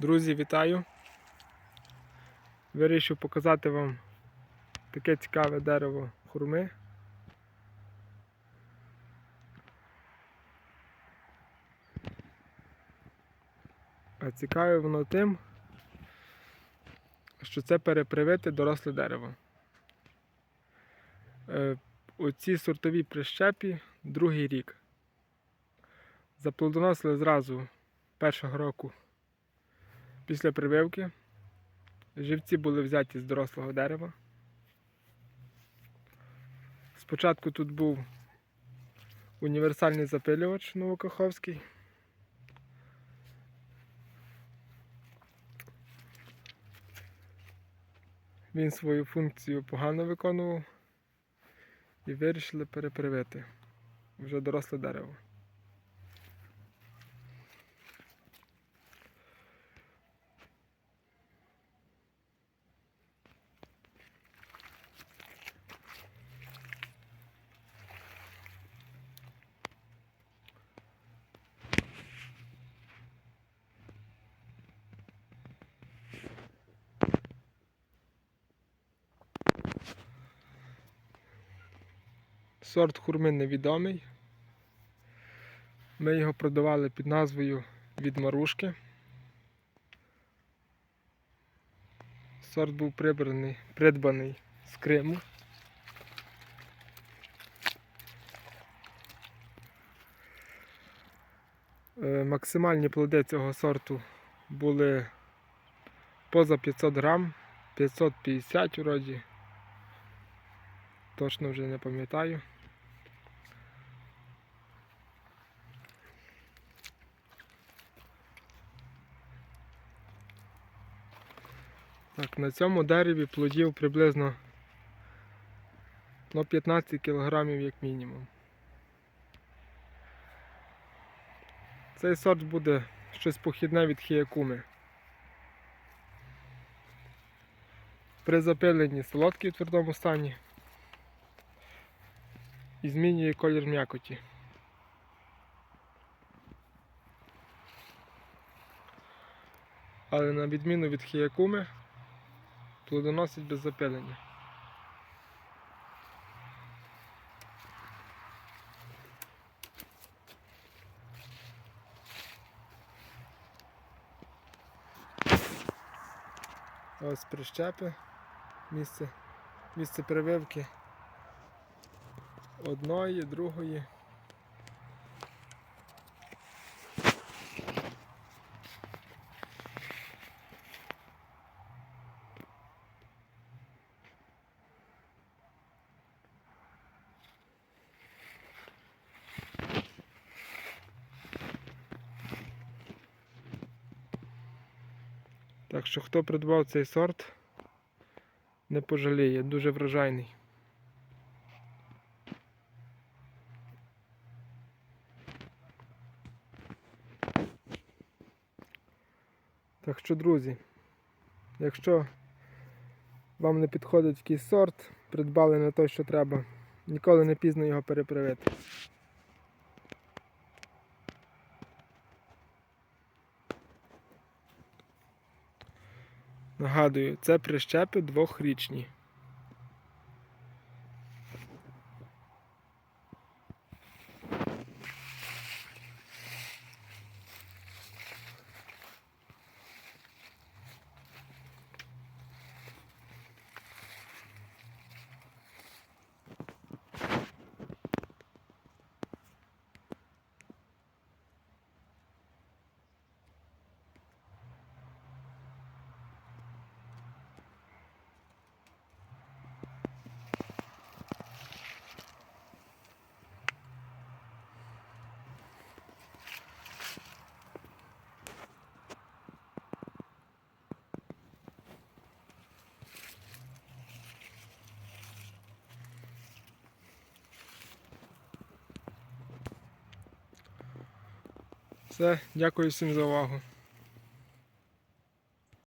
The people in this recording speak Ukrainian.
Друзі, вітаю! Вирішив показати вам таке цікаве дерево хурми. А цікаве воно тим, що це перепривите доросле дерево. Е, Оці сортові прищепі другий рік. Заплодоносили зразу першого року після прививки. Живці були взяті з дорослого дерева. Спочатку тут був універсальний запилювач Новокаховський. Він свою функцію погано виконував і вирішили перепривити вже доросле дерево. Сорт хурми невідомий. Ми його продавали під назвою від Марушки. Сорт був прибраний, придбаний з Криму. Е, Максимальні плоди цього сорту були поза 500 грам, 550 вроді. Точно вже не пам'ятаю. Так, на цьому дереві плодів приблизно ну, 15 кг як мінімум. Цей сорт буде щось похідне від хіякуми. При запиленні солодкий в твердому стані і змінює колір м'якоті. Але на відміну від хіякуми плодоносить без запилення. Ось прищепи, місце, місце прививки одної, другої. Так що хто придбав цей сорт, не пожаліє, дуже врожайний. Так що, друзі, якщо вам не підходить якийсь сорт, придбали не той, що треба, ніколи не пізно його перепривити. Нагадую, це прищепи двохрічні. Все, дякую всім за увагу.